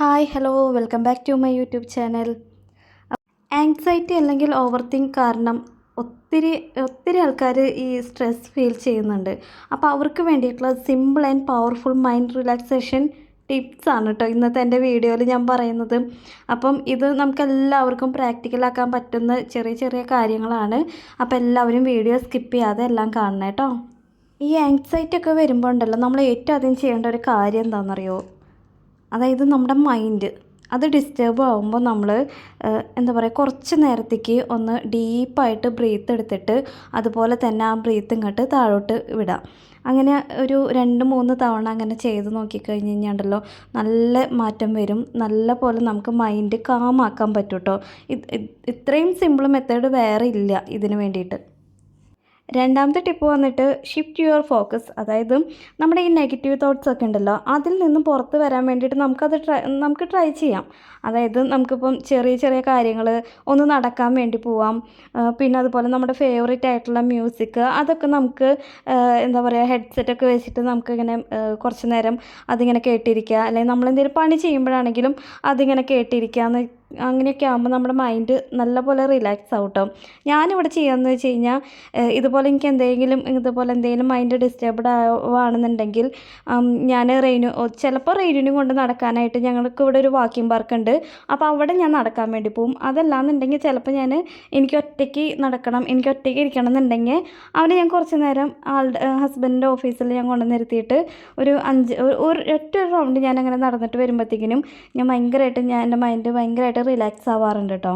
Hi hello welcome back to my YouTube channel. Anxiety അല്ലെങ്കിൽ over think കാരണം ഒത്തിരി ഒത്തിരി ആൾക്കാർ ഈ സ്ട്രെസ് ഫീൽ ചെയ്യുന്നുണ്ട്. അപ്പോൾ അവർക്ക് വേണ്ടിയിട്ടുള്ള simple and powerful mind relaxation tips ആണ് കേട്ടോ ഇന്നത്തെ എന്റെ വീഡിയോയിൽ ഞാൻ പറയുന്നത്. അപ്പം ഇത് നമുക്ക് എല്ലാവർക്കും പ്രാക്ടിക്കലാക്കാൻ പറ്റുന്ന ചെറിയ ചെറിയ കാര്യങ്ങളാണ്. അപ്പോൾ എല്ലാവരും വീഡിയോ സ്കിപ്പ് ചെയ്യാതെ എല്ലാം കാണണം കേട്ടോ. ഈ ആങ്സൈറ്റി ഒക്കെ വരുമ്പോൾ ഉണ്ടല്ലോ നമ്മൾ ഏറ്റവും ആദ്യം ചെയ്യേണ്ട ഒരു കാര്യം എന്താണെന്നറിയോ? അതായത് നമ്മുടെ മൈൻഡ് അത് ഡിസ്റ്റേബ് ആകുമ്പോൾ നമ്മൾ എന്താ പറയുക കുറച്ച് നേരത്തേക്ക് ഒന്ന് ഡീപ്പായിട്ട് ബ്രീത്ത് എടുത്തിട്ട് അതുപോലെ തന്നെ ആ ബ്രീത്ത് ഇങ്ങോട്ട് താഴോട്ട് വിടാം. അങ്ങനെ ഒരു രണ്ട് മൂന്ന് തവണ അങ്ങനെ ചെയ്ത് നോക്കിക്കഴിഞ്ഞ് കഴിഞ്ഞാണ്ടല്ലോ നല്ല മാറ്റം വരും. നല്ല പോലെ നമുക്ക് മൈൻഡ് കാമാക്കാൻ പറ്റും കേട്ടോ ഇത്രയും സിമ്പിൾ മെത്തേഡ് വേറെ ഇല്ല ഇതിന് വേണ്ടിയിട്ട്. രണ്ടാമത്തെ ടിപ്പ് വന്നിട്ട് ഷിഫ്റ്റ് യുവർ ഫോക്കസ് അതായത് നമ്മുടെ ഈ നെഗറ്റീവ് തോട്ട്സ് ഒക്കെ ഉണ്ടല്ലോ അതിൽ നിന്ന് പുറത്ത് വരാൻ വേണ്ടിയിട്ട് നമുക്കത് ട്രൈ നമുക്ക് ട്രൈ ചെയ്യാം. അതായത് നമുക്കിപ്പം ചെറിയ ചെറിയ കാര്യങ്ങൾ ഒന്ന് നടക്കാൻ വേണ്ടി പോവാം പിന്നെ അതുപോലെ നമ്മുടെ ഫേവറേറ്റ് ആയിട്ടുള്ള മ്യൂസിക് അതൊക്കെ നമുക്ക് എന്താ പറയുക ഹെഡ്സെറ്റൊക്കെ വെച്ചിട്ട് നമുക്കിങ്ങനെ കുറച്ച് നേരം അതിങ്ങനെ കേട്ടിരിക്കുക. അല്ലെങ്കിൽ നമ്മളെന്തെങ്കിലും പണി ചെയ്യുമ്പോഴാണെങ്കിലും അതിങ്ങനെ കേട്ടിരിക്കുക എന്ന് അങ്ങനെയൊക്കെ ആകുമ്പോൾ നമ്മുടെ മൈൻഡ് നല്ലപോലെ റിലാക്സ് ആവും കേട്ടോ ഞാനിവിടെ ചെയ്യാമെന്ന് വെച്ച് കഴിഞ്ഞാൽ ഇതുപോലെ എനിക്ക് എന്തെങ്കിലും ഇതുപോലെ എന്തെങ്കിലും മൈൻഡ് ഡിസ്റ്റർബ്ഡ് ആവുകയാണെന്നുണ്ടെങ്കിൽ ഞാൻ റെയിനു ചിലപ്പോൾ റെയിനുവിനും കൊണ്ട് നടക്കാനായിട്ട് ഞങ്ങൾക്ക് ഇവിടെ ഒരു വാക്കിംഗ് പാർക്ക് ഉണ്ട്. അപ്പോൾ അവിടെ ഞാൻ നടക്കാൻ വേണ്ടി പോകും അതല്ലാന്നുണ്ടെങ്കിൽ ചിലപ്പോൾ ഞാൻ എനിക്ക് ഒറ്റയ്ക്ക് നടക്കണം എനിക്ക് ഒറ്റയ്ക്ക് ഇരിക്കണം എന്നുണ്ടെങ്കിൽ അവനെ ഞാൻ കുറച്ച് നേരം ആളുടെ ഹസ്ബൻഡിന്റെ ഓഫീസിൽ ഞാൻ കൊണ്ടു നിർത്തിയിട്ട് ഒരു അഞ്ച് ഒരു ഒറ്റ റൗണ്ട് ഞാൻ അങ്ങനെ നടന്നിട്ട് വരുമ്പോഴത്തേക്കിനും ഞാൻ ഭയങ്കരമായിട്ട് ഞാൻ എന്റെ മൈൻഡ് ഭയങ്കരമായിട്ട് റിലാക്സ് ആവാറുണ്ട് കേട്ടോ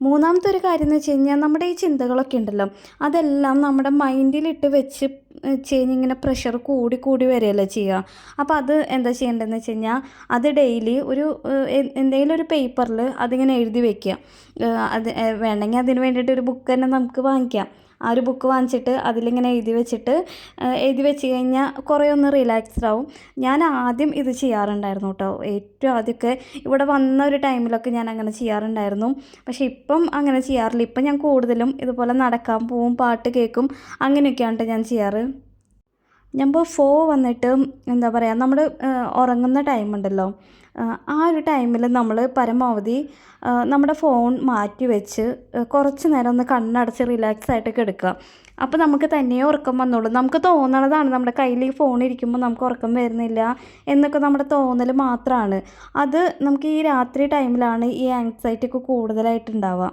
മൂന്നാമത്തെ ഒരു കാര്യം എന്ന് വെച്ച് കഴിഞ്ഞാൽ നമ്മുടെ ഈ ചിന്തകളൊക്കെ ഉണ്ടല്ലോ. അതെല്ലാം നമ്മുടെ മൈൻഡിലിട്ട് വെച്ച് ചെയ്ഞ്ഞ് ഇങ്ങനെ പ്രഷർ കൂടി കൂടി വരികയല്ലേ ചെയ്യുക അപ്പോൾ അത് എന്താ ചെയ്യേണ്ടതെന്ന് വെച്ച് കഴിഞ്ഞാൽ അത് ഡെയിലി ഒരു എന്തെങ്കിലും ഒരു പേപ്പറിൽ അതിങ്ങനെ എഴുതി വെക്കുക അത് വേണമെങ്കിൽ അതിന് വേണ്ടിയിട്ട് ഒരു ബുക്ക് തന്നെ നമുക്ക് വാങ്ങിക്കാം. ആ ഒരു ബുക്ക് വാങ്ങിച്ചിട്ട് അതിലിങ്ങനെ എഴുതി വെച്ചിട്ട് എഴുതി വെച്ച് കഴിഞ്ഞാൽ കുറേ ഒന്ന് റിലാക്സ്ഡ് ആവും. ഞാൻ ആദ്യം ഇത് ചെയ്യാറുണ്ടായിരുന്നു കേട്ടോ ഏറ്റവും ആദ്യമൊക്കെ ഇവിടെ വന്ന ഒരു ടൈമിലൊക്കെ ഞാൻ അങ്ങനെ ചെയ്യാറുണ്ടായിരുന്നു. പക്ഷേ ഇപ്പം അങ്ങനെ ചെയ്യാറില്ല. ഇപ്പം ഞാൻ കൂടുതലും ഇതുപോലെ നടക്കാൻ പോവും പാട്ട് കേൾക്കും അങ്ങനെയൊക്കെയാണ് ഞാൻ ചെയ്യാറ്. ഞാൻ നമ്പർ ഫോ വന്നിട്ട് എന്താ പറയുക നമ്മൾ ഉറങ്ങുന്ന ടൈം ഉണ്ടല്ലോ. ആ ഒരു ടൈമിൽ നമ്മൾ പരമാവധി നമ്മുടെ ഫോൺ മാറ്റി വെച്ച് കുറച്ച് നേരം ഒന്ന് കണ്ണടച്ച് റിലാക്സ് ആയിട്ട് കിടക്കുക അപ്പോൾ നമുക്ക് തന്നെയേ ഉറക്കം വന്നുള്ളൂ. നമുക്ക് തോന്നണതാണ് നമ്മുടെ കയ്യിൽ ഈ ഫോൺ ഇരിക്കുമ്പോൾ നമുക്ക് ഉറക്കം വരുന്നില്ല എന്നൊക്കെ നമ്മുടെ തോന്നൽ മാത്രമാണ് അത് നമുക്ക് ഈ രാത്രി ടൈമിലാണ് ഈ ആങ്സൈറ്റി ഒക്കെ കൂടുതലായിട്ട് ഉണ്ടാവുക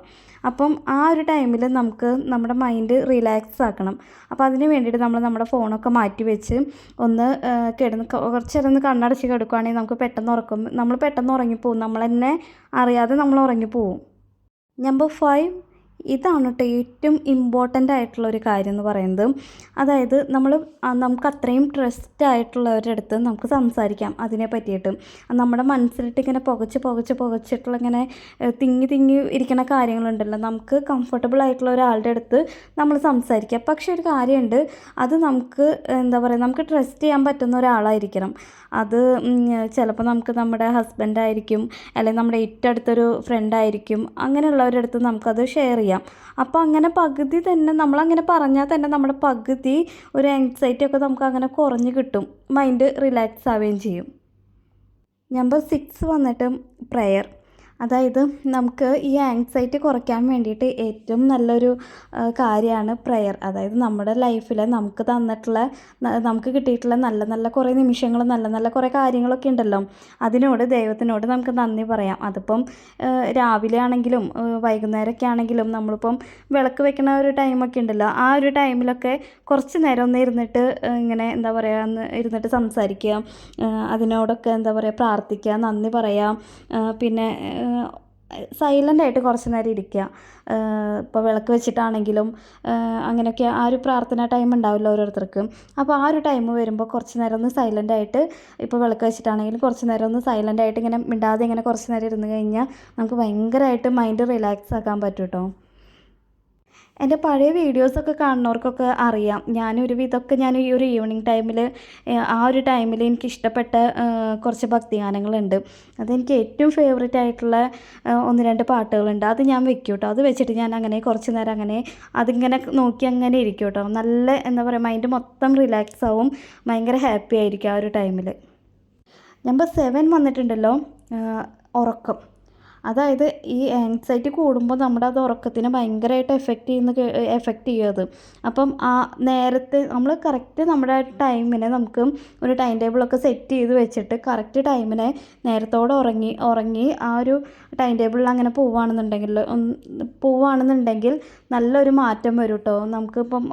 അപ്പം ആ ഒരു ടൈമിൽ നമുക്ക് നമ്മുടെ മൈൻഡ് റിലാക്സ് ആക്കണം. അപ്പോൾ അതിന് വേണ്ടിയിട്ട് നമ്മൾ നമ്മുടെ ഫോണൊക്കെ മാറ്റി വെച്ച് ഒന്ന് കിടന്ന് കുറച്ച് നേരം ഒന്ന് കണ്ണടച്ച് കിടക്കുകയാണെങ്കിൽ നമുക്ക് പെട്ടെന്ന് ഉറക്കം നമ്മൾ പെട്ടെന്ന് ഉറങ്ങിപ്പോവും. നമ്മൾ തന്നെ അറിയാതെ നമ്മൾ ഉറങ്ങിപ്പോവും. നമ്പർ ഫൈവ് ഇതാണ് കേട്ടോ ഏറ്റവും ഇമ്പോർട്ടന്റ് ആയിട്ടുള്ള ഒരു കാര്യം എന്ന് പറയുന്നത്. അതായത് നമ്മൾ നമുക്ക് അത്രയും ട്രസ്റ്റ് ആയിട്ടുള്ളവരുടെ അടുത്ത് നമുക്ക് സംസാരിക്കാം അതിനെ പറ്റിയിട്ട്. നമ്മുടെ മനസ്സിലിട്ട് ഇങ്ങനെ പുകച്ച് പുകച്ച് പുകച്ചിട്ടുള്ള ഇങ്ങനെ തിങ്ങി തിങ്ങി ഇരിക്കുന്ന കാര്യങ്ങളുണ്ടല്ലോ. നമുക്ക് കംഫർട്ടബിൾ ആയിട്ടുള്ള ഒരാളുടെ അടുത്ത് നമ്മൾ സംസാരിക്കാം. പക്ഷെ ഒരു കാര്യമുണ്ട്. അത് നമുക്ക് എന്താ പറയുക നമുക്ക് ട്രസ്റ്റ് ചെയ്യാൻ പറ്റുന്ന ഒരാളായിരിക്കണം. അത് ചിലപ്പോൾ നമുക്ക് നമ്മുടെ ഹസ്ബൻഡായിരിക്കും അല്ലെങ്കിൽ നമ്മുടെ ഏറ്റവും അടുത്തൊരു ഫ്രണ്ട് ആയിരിക്കും. അങ്ങനെയുള്ളവരുടെ അടുത്ത് നമുക്കത് ഷെയർ ചെയ്യാം. അപ്പോൾ അങ്ങനെ പകുതി തന്നെ നമ്മളങ്ങനെ പറഞ്ഞാൽ തന്നെ നമ്മുടെ പകുതി ഒരു ആങ്സൈറ്റി ഒക്കെ നമുക്ക് അങ്ങനെ കുറഞ്ഞ് കിട്ടും. മൈൻഡ് റിലാക്സ് ആവുകയും ചെയ്യും. നമ്പർ സിക്സ് വന്നിട്ട് പ്രയർ അതായത് നമുക്ക് ഈ ആങ്സൈറ്റി കുറയ്ക്കാൻ വേണ്ടിയിട്ട് ഏറ്റവും നല്ലൊരു കാര്യമാണ് പ്രെയർ അതായത് നമ്മുടെ ലൈഫിൽ നമുക്ക് തന്നിട്ടുള്ള നമുക്ക് കിട്ടിയിട്ടുള്ള നല്ല നല്ല കുറേ നിമിഷങ്ങൾ നല്ല നല്ല കുറേ കാര്യങ്ങളൊക്കെ ഉണ്ടല്ലോ. അതിനോട് ദൈവത്തിനോട് നമുക്ക് നന്ദി പറയാം. അതിപ്പം രാവിലെ ആണെങ്കിലും വൈകുന്നേരമൊക്കെ ആണെങ്കിലും നമ്മളിപ്പം വിളക്ക് വെക്കുന്ന ഒരു ടൈമൊക്കെ ഉണ്ടല്ലോ. ആ ഒരു ടൈമിലൊക്കെ കുറച്ച് നേരം ഒന്ന് ഇരുന്നിട്ട് ഇങ്ങനെ എന്താ പറയുക ഇരുന്നിട്ട് സംസാരിക്കുക. അതിനോടൊക്കെ എന്താ പറയുക പ്രാർത്ഥിക്കുക നന്ദി പറയാം. പിന്നെ സൈലന്റ് ആയിട്ട് കുറച്ച് നേരം ഇരിക്കുക. ഇപ്പോൾ വിളക്ക് വെച്ചിട്ടാണെങ്കിലും അങ്ങനെയൊക്കെ ആ ഒരു പ്രാർത്ഥന ടൈം ഉണ്ടാവില്ല ഓരോരുത്തർക്ക്. അപ്പോൾ ആ ഒരു ടൈം വരുമ്പോൾ കുറച്ച് നേരം ഒന്ന് സൈലന്റ് ആയിട്ട് ഇപ്പോൾ വിളക്ക് വെച്ചിട്ടാണെങ്കിലും കുറച്ച് നേരം ഒന്ന് സൈലന്റ് ആയിട്ട് ഇങ്ങനെ മിണ്ടാതെ ഇങ്ങനെ കുറച്ച് നേരം ഇരുന്ന് കഴിഞ്ഞാൽ നമുക്ക് ഭയങ്കരമായിട്ട് മൈൻഡ് റിലാക്സ് ആക്കാൻ പറ്റും കേട്ടോ എന്റെ പഴയ വീഡിയോസൊക്കെ കാണുന്നവർക്കൊക്കെ അറിയാം. ഞാനൊരു വിധമൊക്കെ ഞാൻ ഈ ഒരു ഈവനിങ് ടൈമിൽ ആ ഒരു ടൈമിൽ എനിക്ക് ഇഷ്ടപ്പെട്ട കുറച്ച് ഭക്തിഗാനങ്ങളുണ്ട്. അതെനിക്ക് ഏറ്റവും ഫേവറേറ്റ് ആയിട്ടുള്ള ഒന്ന് രണ്ട് പാട്ടുകളുണ്ട്. അത് ഞാൻ വെക്കും കേട്ടോ അത് വെച്ചിട്ട് ഞാൻ അങ്ങനെ കുറച്ച് നേരം അങ്ങനെ അതിങ്ങനെ നോക്കി അങ്ങനെ ഇരിക്കും കേട്ടോ നല്ല എന്താ പറയുക മൈൻഡ് മൊത്തം റിലാക്സ് ആവും. ഭയങ്കര ഹാപ്പി ആയിരിക്കും ആ ഒരു ടൈമിൽ നമ്പർ സെവൻ വന്നിട്ടുണ്ടല്ലോ ഉറക്കം. അതായത് ഈ ആങ്സൈറ്റി കൂടുമ്പോൾ നമ്മുടെ അത് ഉറക്കത്തിന് ഭയങ്കരമായിട്ട് എഫക്റ്റ് ചെയ്യുന്ന എഫക്റ്റ് ചെയ്യും അത്. അപ്പം ആ നേരത്തെ നമ്മൾ കറക്റ്റ് നമ്മുടെ ടൈമിനെ നമുക്ക് ഒരു ടൈം ടേബിളൊക്കെ സെറ്റ് ചെയ്ത് വെച്ചിട്ട് കറക്റ്റ് ടൈമിനെ നേരത്തോടെ ഉറങ്ങി ഉറങ്ങി ആ ഒരു ടൈം ടേബിളിൽ അങ്ങനെ പോവുകയാണെന്നുണ്ടെങ്കിൽ പോവുകയാണെന്നുണ്ടെങ്കിൽ നല്ലൊരു മാറ്റം വരും കേട്ടോ നമുക്കിപ്പം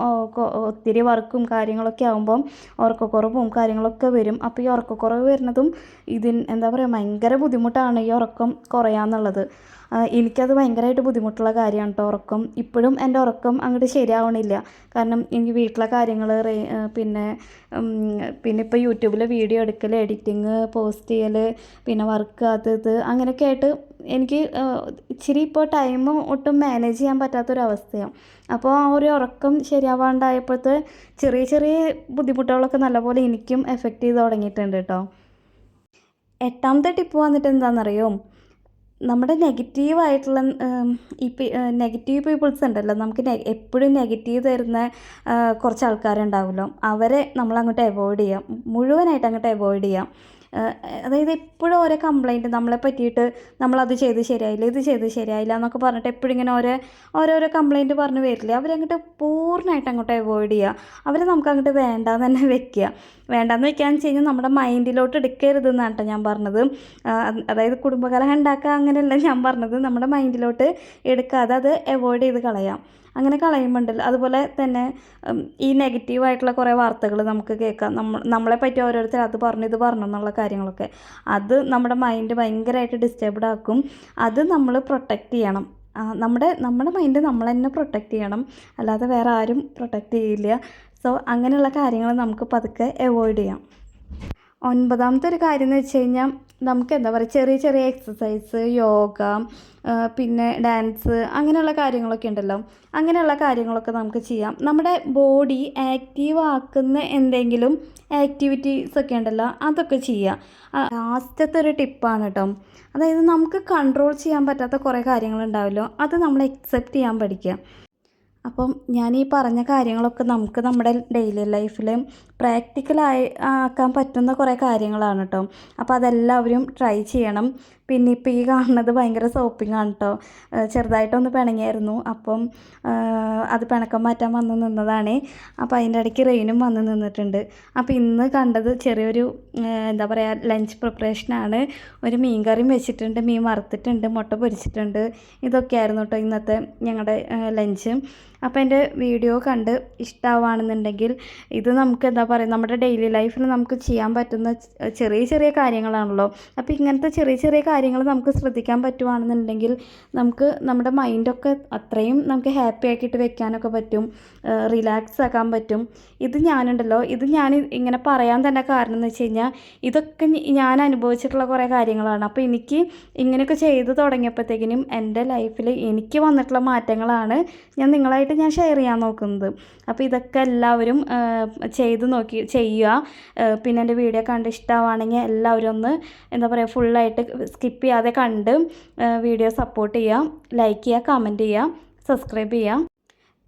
ഒത്തിരി വർക്കും കാര്യങ്ങളൊക്കെ ആകുമ്പം ഉറക്കക്കുറവും കാര്യങ്ങളൊക്കെ വരും. അപ്പോൾ ഈ ഉറക്കക്കുറവ് വരുന്നതും ഇതിന് എന്താ പറയുക ഭയങ്കര ബുദ്ധിമുട്ടാണ് ഈ ഉറക്കം കുറയാന്നുള്ളത്. ആ, എനിക്കത് ഭയങ്കരമായിട്ട് ബുദ്ധിമുട്ടുള്ള കാര്യമാണ് കേട്ടോ ഉറക്കം. ഇപ്പോഴും എന്റെ ഉറക്കം അങ്ങോട്ട് ശരിയാവണില്ല. കാരണം എനിക്ക് വീട്ടിലെ കാര്യങ്ങൾ പിന്നെ പിന്നെ ഇപ്പോൾ യൂട്യൂബിൽ വീഡിയോ എടുക്കൽ എഡിറ്റിങ് പോസ്റ്റ് ചെയ്യൽ പിന്നെ വർക്ക് അത് ഇത് അങ്ങനെയൊക്കെ ആയിട്ട് എനിക്ക് ഇച്ചിരി ഇപ്പോൾ ടൈം ഒട്ടും മാനേജ് ചെയ്യാൻ പറ്റാത്തൊരവസ്ഥയാണ് അപ്പോൾ ആ ഒരു ഉറക്കം ശരിയാവാണ്ടായപ്പോഴത്തെ ചെറിയ ചെറിയ ബുദ്ധിമുട്ടുകളൊക്കെ നല്ലപോലെ എനിക്കും എഫക്റ്റ് ചെയ്ത് തുടങ്ങിയിട്ടുണ്ട് കേട്ടോ എട്ടാമത്തെ ടിപ്പ് വന്നിട്ട് എന്താണെന്നറിയോ നമ്മുടെ നെഗറ്റീവായിട്ടുള്ള ഈ നെഗറ്റീവ് പീപ്പിൾസ് ഉണ്ടല്ലോ. നമുക്ക് എപ്പോഴും നെഗറ്റീവ് തരുന്ന കുറച്ച് ആൾക്കാരുണ്ടാവുമല്ലോ അവരെ നമ്മളങ്ങോട്ട് അവോയ്ഡ് ചെയ്യാം. മുഴുവനായിട്ട് അങ്ങോട്ട് അവോയ്ഡ് ചെയ്യാം. അതായത് എപ്പോഴും ഓരോ കംപ്ലൈന്റ് നമ്മളെ പറ്റിയിട്ട് നമ്മളത് ചെയ്ത് ശരിയായില്ല ഇത് ചെയ്ത് ശരിയായില്ല എന്നൊക്കെ പറഞ്ഞിട്ട് എപ്പോഴും ഇങ്ങനെ ഓരോ ഓരോരോ കംപ്ലൈന്റ് പറഞ്ഞ് വരില്ലേ? അവരങ്ങോട്ട് പൂർണമായിട്ട് അങ്ങോട്ട് അവോയ്ഡ് ചെയ്യുക. അവരെ നമുക്ക് അങ്ങോട്ട് വേണ്ടാന്ന് തന്നെ വെക്കുക. വേണ്ടാന്ന് വെക്കാന്ന് വെച്ച് കഴിഞ്ഞാൽ നമ്മുടെ മൈൻഡിലോട്ട് എടുക്കരുത് എന്നാണ് കേട്ടോ ഞാൻ പറഞ്ഞത്. അതായത് കുടുംബകലഹം ഉണ്ടാക്കുക അങ്ങനെയല്ല ഞാൻ പറഞ്ഞത്. നമ്മുടെ മൈൻഡിലോട്ട് എടുക്കാതെ അത് അവോയ്ഡ് ചെയ്ത് കളയാം. അങ്ങനെ കളയുമ്പോണ്ടല്ലോ. അതുപോലെ തന്നെ ഈ നെഗറ്റീവായിട്ടുള്ള കുറേ വാർത്തകൾ നമുക്ക് കേൾക്കാം. നമ്മൾ നമ്മളെ പറ്റി ഓരോരുത്തർ അത് പറഞ്ഞു ഇത് പറഞ്ഞു എന്നുള്ള കാര്യങ്ങളൊക്കെ. അത് നമ്മുടെ മൈൻഡ് ഭയങ്കരമായിട്ട് ഡിസ്റ്റർബ്ഡ് ആക്കും. അത് നമ്മൾ പ്രൊട്ടക്റ്റ് ചെയ്യണം. നമ്മുടെ നമ്മുടെ മൈൻഡ് നമ്മൾ തന്നെ പ്രൊട്ടക്റ്റ് ചെയ്യണം. അല്ലാതെ വേറെ ആരും പ്രൊട്ടക്റ്റ് ചെയ്യില്ല. സോ അങ്ങനെയുള്ള കാര്യങ്ങൾ നമുക്ക് പതുക്കെ അവോയ്ഡ് ചെയ്യാം. ഒൻപതാമത്തെ ഒരു കാര്യം എന്ന് വെച്ച് കഴിഞ്ഞാൽ നമുക്ക് എന്താ പറയുക ചെറിയ ചെറിയ എക്സസൈസ് യോഗ പിന്നെ ഡാൻസ് അങ്ങനെയുള്ള കാര്യങ്ങളൊക്കെ ഉണ്ടല്ലോ. അങ്ങനെയുള്ള കാര്യങ്ങളൊക്കെ നമുക്ക് ചെയ്യാം. നമ്മുടെ ബോഡി ആക്റ്റീവ് ആക്കുന്ന എന്തെങ്കിലും ആക്ടിവിറ്റീസ് ഒക്കെ ഉണ്ടല്ലോ അതൊക്കെ ചെയ്യാം. ലാസ്റ്റത്തെ ഒരു ടിപ്പാണ് കേട്ടോ അതായത് നമുക്ക് കൺട്രോൾ ചെയ്യാൻ പറ്റാത്ത കുറേ കാര്യങ്ങളുണ്ടാവുമല്ലോ അത് നമ്മൾ അക്സെപ്റ്റ് ചെയ്യാൻ പഠിക്കുക അപ്പം ഞാൻ ഈ പറഞ്ഞ കാര്യങ്ങളൊക്കെ നമുക്ക് നമ്മുടെ ഡെയിലി ലൈഫിൽ പ്രാക്ടിക്കലായി ആക്കാൻ പറ്റുന്ന കുറേ കാര്യങ്ങളാണ് കേട്ടോ അപ്പോൾ അതെല്ലാവരും ട്രൈ ചെയ്യണം. പിന്നെ ഇപ്പോൾ ഈ കാണുന്നത് ഭയങ്കര സോപ്പിംഗ് ആണ് കേട്ടോ ചെറുതായിട്ടൊന്ന് പിണങ്ങിയായിരുന്നു. അപ്പം അത് പിണക്കം മാറ്റാൻ വന്ന് നിന്നതാണ്. അപ്പോൾ അതിന്റെ ഇടയ്ക്ക് റെയിനും വന്ന് നിന്നിട്ടുണ്ട്. അപ്പോൾ ഇന്ന് കണ്ടത് ചെറിയൊരു എന്താ പറയുക ലഞ്ച് പ്രിപ്പറേഷനാണ് ഒരു മീൻ കറിയും വെച്ചിട്ടുണ്ട് മീൻ വറുത്തിട്ടുണ്ട് മുട്ട പൊരിച്ചിട്ടുണ്ട്. ഇതൊക്കെയായിരുന്നു കേട്ടോ ഇന്നത്തെ ഞങ്ങളുടെ ലഞ്ച് അപ്പോൾ എന്റെ വീഡിയോ കണ്ട് ഇഷ്ടമാവുകയാണെന്നുണ്ടെങ്കിൽ ഇത് നമുക്ക് എന്താ പറയുക നമ്മുടെ ഡെയിലി ലൈഫിൽ നമുക്ക് ചെയ്യാൻ പറ്റുന്ന ചെറിയ ചെറിയ കാര്യങ്ങളാണല്ലോ. അപ്പോൾ ഇങ്ങനത്തെ ചെറിയ ചെറിയ കാര്യങ്ങൾ നമുക്ക് ശ്രദ്ധിക്കാൻ പറ്റുവാണെന്നുണ്ടെങ്കിൽ നമുക്ക് നമ്മുടെ മൈൻഡൊക്കെ അത്രയും നമുക്ക് ഹാപ്പി ആക്കിയിട്ട് വെക്കാനൊക്കെ പറ്റും റിലാക്സ് ആക്കാൻ പറ്റും. ഇത് ഞാനുണ്ടല്ലോ ഇത് ഞാൻ ഇങ്ങനെ പറയാൻ തന്നെ കാരണം എന്ന് വെച്ച് കഴിഞ്ഞാൽ ഇതൊക്കെ ഞാൻ അനുഭവിച്ചിട്ടുള്ള കുറേ കാര്യങ്ങളാണ്. അപ്പോൾ എനിക്ക് ഇങ്ങനെയൊക്കെ ചെയ്ത് തുടങ്ങിയപ്പോഴത്തേക്കിനും എന്റെ ലൈഫിൽ എനിക്ക് വന്നിട്ടുള്ള മാറ്റങ്ങളാണ് ഞാൻ നിങ്ങളായിട്ട് ഞാൻ ഷെയർ ചെയ്യാൻ നോക്കുന്നത്. അപ്പോൾ ഇതൊക്കെ എല്ലാവരും ചെയ്ത് നോക്കി ചെയ്യുക. പിന്നെ എന്റെ വീഡിയോ കണ്ട് ഇഷ്ടമാണെങ്കിൽ എല്ലാവരും ഒന്ന് എന്താ പറയുക ഫുള്ളായിട്ട് സ്കിപ്പ് ചെയ്യാതെ കണ്ട് വീഡിയോ സപ്പോർട്ട് ചെയ്യുക. ലൈക്ക് ചെയ്യുക കമന്റ് ചെയ്യുക. സബ്സ്ക്രൈബ് ചെയ്യുക.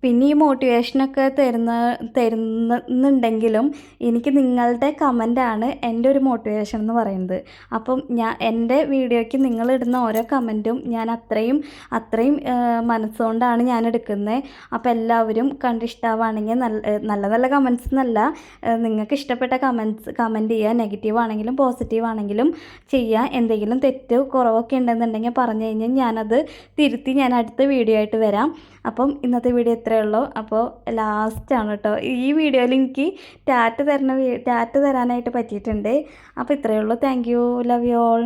പിന്നെ ഈ മോട്ടിവേഷനൊക്കെ തരുന്ന തരുന്നുണ്ടെങ്കിലും എനിക്ക് നിങ്ങളുടെ കമന്റാണ് എന്റെ ഒരു മോട്ടിവേഷൻ എന്ന് പറയുന്നത്. അപ്പം ഞാൻ എന്റെ വീഡിയോയ്ക്ക് നിങ്ങളിടുന്ന ഓരോ കമന്റും ഞാൻ അത്രയും അത്രയും മനസ്സുകൊണ്ടാണ് ഞാൻ എടുക്കുന്നത് അപ്പോൾ എല്ലാവരും കണ്ടിഷ്ടാവുകയാണെങ്കിൽ നല്ല നല്ല നല്ല കമൻസ് എന്നല്ല നിങ്ങൾക്ക് ഇഷ്ടപ്പെട്ട കമൻസ് കമന്റ് ചെയ്യുക. നെഗറ്റീവ് ആണെങ്കിലും പോസിറ്റീവ് ആണെങ്കിലും ചെയ്യുക. എന്തെങ്കിലും തെറ്റ് കുറവൊക്കെ ഉണ്ടെന്നുണ്ടെങ്കിൽ പറഞ്ഞു കഴിഞ്ഞാൽ ഞാനത് തിരുത്തി ഞാൻ അടുത്ത വീഡിയോ ആയിട്ട് വരാം. അപ്പം ഇന്നത്തെ വീഡിയോ ഇത്രയേ ഉള്ളൂ അപ്പോൾ ലാസ്റ്റാണ് കേട്ടോ. ഈ വീഡിയോയിൽ എനിക്ക് ടാറ്റ തരണ ടാറ്റ തരാനായിട്ട് പറ്റിയിട്ടുണ്ട്. അപ്പോൾ ഇത്രയേ ഉള്ളൂ. Thank you love you all